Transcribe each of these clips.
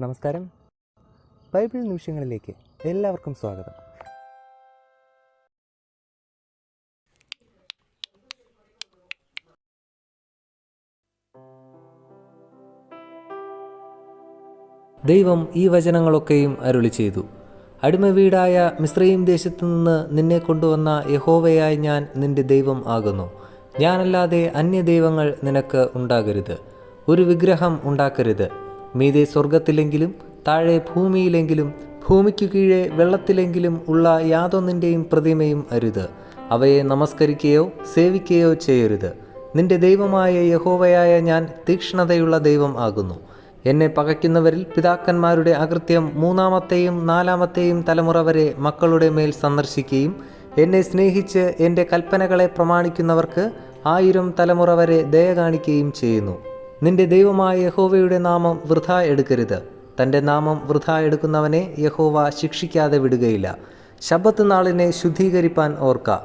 നമസ്കാരം. ബൈബിൾ നിമിഷങ്ങളിലേക്ക് എല്ലാവർക്കും സ്വാഗതം. ദൈവം ഈ വചനങ്ങളൊക്കെയും അരുളി ചെയ്തു. അടിമ വീടായ മിശ്രയും ദേശത്തു നിന്ന് നിന്നെ കൊണ്ടുവന്ന യഹോവയായി ഞാൻ നിന്റെ ദൈവം ആകുന്നു. ഞാനല്ലാതെ അന്യ ദൈവങ്ങൾ നിനക്ക് ഉണ്ടാകരുത്. ഒരു വിഗ്രഹം ഉണ്ടാക്കരുത്. മീതെ സ്വർഗത്തിലെങ്കിലും താഴെ ഭൂമിയിലെങ്കിലും ഭൂമിക്കു കീഴെ വെള്ളത്തിലെങ്കിലും ഉള്ള യാതൊന്നിന്റെയും പ്രതിമയും അരുത്. അവയെ നമസ്കരിക്കുകയോ സേവിക്കുകയോ ചെയ്യരുത്. നിന്റെ ദൈവമായ യഹോവയായ ഞാൻ തീക്ഷ്ണതയുള്ള ദൈവം ആകുന്നു. എന്നെ പകയ്ക്കുന്നവരിൽ പിതാക്കന്മാരുടെ അകൃത്യം മൂന്നാമത്തെയും നാലാമത്തെയും തലമുറ വരെ മക്കളുടെ മേൽ സന്ദർശിക്കുകയും എന്നെ സ്നേഹിച്ച് എന്റെ കൽപ്പനകളെ പ്രമാണിക്കുന്നവർക്ക് ആയിരം തലമുറ വരെ ദയ കാണിക്കുകയും ചെയ്യുന്നു. നിന്റെ ദൈവമായ യഹോവയുടെ നാമം വൃഥ എടുക്കരുത്. തന്റെ നാമം വൃഥ എടുക്കുന്നവനെ യഹോവ ശിക്ഷിക്കാതെ വിടുകയില്ല. ശബത്ത് നാളിനെ ശുദ്ധീകരിപ്പാൻ ഓർക്ക.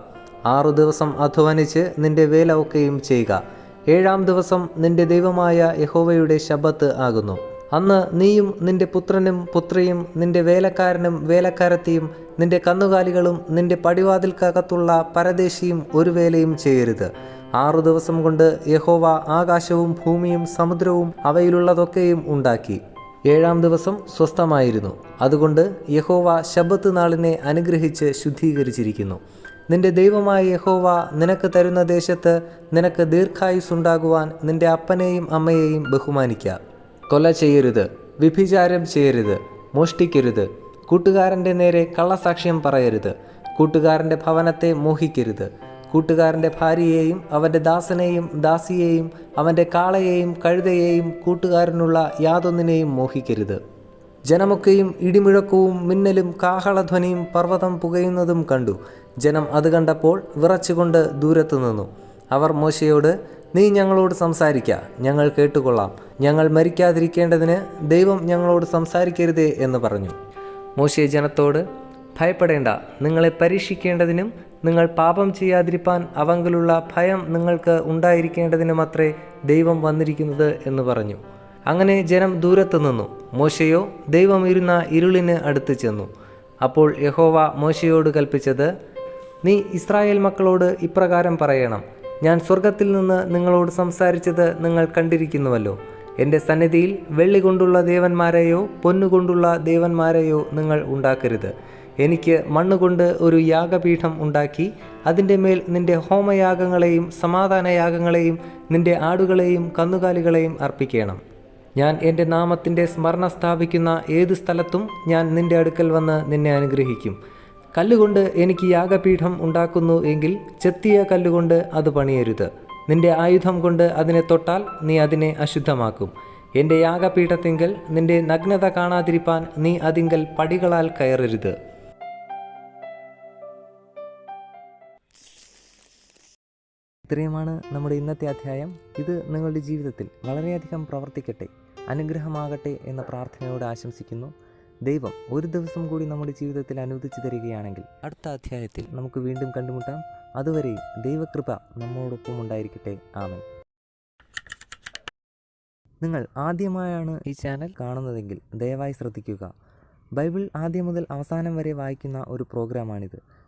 ആറു ദിവസം അധ്വാനിച്ച് നിന്റെ വേല ഒക്കെയും ചെയ്യുക. ഏഴാം ദിവസം നിന്റെ ദൈവമായ യഹോവയുടെ ശബത്ത് ആകുന്നു. അന്ന് നീയും നിന്റെ പുത്രനും പുത്രിയും നിന്റെ വേലക്കാരനും വേലക്കാരത്തിയും നിന്റെ കന്നുകാലികളും നിന്റെ പടിവാതിൽക്കകത്തുള്ള പരദേശിയും ഒരു വേലയും ചെയ്യരുത്. ആറു ദിവസം കൊണ്ട് യഹോവ ആകാശവും ഭൂമിയും സമുദ്രവും അവയിലുള്ളതൊക്കെയും ഉണ്ടാക്കി. ഏഴാം ദിവസം സ്വസ്ഥമായിരുന്നു. അതുകൊണ്ട് യഹോവ ശബത്ത് നാളിനെ അനുഗ്രഹിച്ച് ശുദ്ധീകരിച്ചിരിക്കുന്നു. നിന്റെ ദൈവമായ യഹോവ നിനക്ക് തരുന്ന ദേശത്ത് നിനക്ക് ദീർഘായുസുണ്ടാകുവാൻ നിന്റെ അപ്പനെയും അമ്മയെയും ബഹുമാനിക്കുക കൊല ചെയ്യരുത് വിഭിചാരം ചെയ്യരുത് മോഷ്ടിക്കരുത് കൂട്ടുകാരന്റെ നേരെ കള്ളസാക്ഷ്യം പറയരുത് കൂട്ടുകാരന്റെ ഭവനത്തെ മോഹിക്കരുത് കൂട്ടുകാരന്റെ ഭാര്യയെയും അവന്റെ ദാസനെയും ദാസിയെയും അവന്റെ കാളയെയും കഴുതയെയും കൂട്ടുകാരനുള്ള യാതൊന്നിനെയും മോഹിക്കരുത്. ജനമൊക്കെയും ഇടിമുഴക്കവും മിന്നലും കാഹളധ്വനിയും പർവതം പുകയുന്നതും കണ്ടു. ജനം അത് കണ്ടപ്പോൾ വിറച്ചുകൊണ്ട് ദൂരത്തു നിന്നു. അവർ മോശയോട് നീ ഞങ്ങളോട് സംസാരിക്ക ഞങ്ങൾ കേട്ടുകൊള്ളാം. ഞങ്ങൾ മരിക്കാതിരിക്കേണ്ടതിന് ദൈവം ഞങ്ങളോട് സംസാരിക്കരുതേ എന്ന് പറഞ്ഞു. മോശെ ജനത്തോട് ഭയപ്പെടേണ്ട നിങ്ങളെ പരീക്ഷിക്കേണ്ടതിനും നിങ്ങൾ പാപം ചെയ്യാതിരിപ്പാൻ അവങ്കിലുള്ള ഭയം നിങ്ങൾക്ക് ഉണ്ടായിരിക്കേണ്ടതിനുമത്രേ ദൈവം വന്നിരിക്കുന്നത് എന്ന് പറഞ്ഞു. അങ്ങനെ ജനം ദൂരത്തു നിന്നു. മോശയോ ദൈവം ഇരുന്ന ഇരുളിന് അടുത്ത് ചെന്നു. അപ്പോൾ യഹോവ മോശയോട് കൽപ്പിച്ചത് നീ ഇസ്രായേൽ മക്കളോട് ഇപ്രകാരം പറയണം. ഞാൻ സ്വർഗത്തിൽ നിന്ന് നിങ്ങളോട് സംസാരിച്ചത് നിങ്ങൾ കണ്ടിരിക്കുന്നുവല്ലോ. എന്റെ സന്നിധിയിൽ വെള്ളി കൊണ്ടുള്ള ദേവന്മാരെയോ പൊന്നുകൊണ്ടുള്ള ദേവന്മാരെയോ നിങ്ങൾ ഉണ്ടാക്കരുത്. എനിക്ക് മണ്ണുകൊണ്ട് ഒരു യാഗപീഠം ഉണ്ടാക്കി അതിന്റെ മേൽ നിന്റെ ഹോമയാഗങ്ങളെയും സമാധാനയാഗങ്ങളെയും നിന്റെ ആടുകളെയും കന്നുകാലികളെയും അർപ്പിക്കണം. ഞാൻ എന്റെ നാമത്തിന്റെ സ്മരണ സ്ഥാപിക്കുന്ന ഏത് സ്ഥലത്തും ഞാൻ നിന്റെ അടുക്കൽ വന്ന് നിന്നെ അനുഗ്രഹിക്കും. കല്ലുകൊണ്ട് എനിക്ക് യാഗപീഠം ഉണ്ടാക്കുന്നു എങ്കിൽ ചെത്തിയ കല്ലുകൊണ്ട് അത് പണിയരുത്. നിന്റെ ആയുധം കൊണ്ട് അതിനെ തൊട്ടാൽ നീ അതിനെ അശുദ്ധമാക്കും. എന്റെ യാഗപീഠത്തിങ്കൽ നിന്റെ നഗ്നത കാണാതിരിപ്പാൻ നീ അതിങ്കൽ പടികളാൽ കയറരുത്. ഇത്രയുമാണ് നമ്മുടെ ഇന്നത്തെ അധ്യായം. ഇത് നിങ്ങളുടെ ജീവിതത്തിൽ വളരെയധികം പ്രവർത്തിക്കട്ടെ അനുഗ്രഹമാകട്ടെ എന്ന പ്രാർത്ഥനയോട് ആശംസിക്കുന്നു. ദൈവം ഒരു ദിവസം കൂടി നമ്മുടെ ജീവിതത്തിൽ അനുവദിച്ചു തരികയാണെങ്കിൽ അടുത്ത അധ്യായത്തിൽ നമുക്ക് വീണ്ടും കണ്ടുമുട്ടാം. അതുവരെയും ദൈവകൃപ നമ്മോടൊപ്പം ഉണ്ടായിരിക്കട്ടെ. ആമൻ. നിങ്ങൾ ആദ്യമായാണ് ഈ ചാനൽ കാണുന്നതെങ്കിൽ ദയവായി ശ്രദ്ധിക്കുക. ബൈബിൾ ആദ്യം മുതൽ അവസാനം വരെ വായിക്കുന്ന ഒരു പ്രോഗ്രാമാണിത്.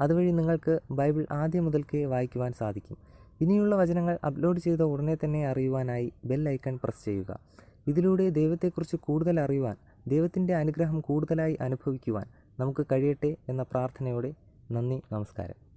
അതുവഴി നിങ്ങൾക്ക് ബൈബിൾ ആദ്യം മുതൽക്കേ വായിക്കുവാൻ സാധിക്കും. ഇനിയുള്ള വചനങ്ങൾ അപ്ലോഡ് ചെയ്ത ഉടനെ തന്നെ അറിയുവാനായി ബെൽ ഐക്കൺ പ്രസ് ചെയ്യുക. ഇതിലൂടെ ദൈവത്തെക്കുറിച്ച് കൂടുതൽ അറിയുവാൻ ദൈവത്തിന്റെ അനുഗ്രഹം കൂടുതലായി അനുഭവിക്കുവാൻ നമുക്ക് കഴിയട്ടെ എന്ന പ്രാർത്ഥനയോടെ നന്ദി നമസ്കാരം.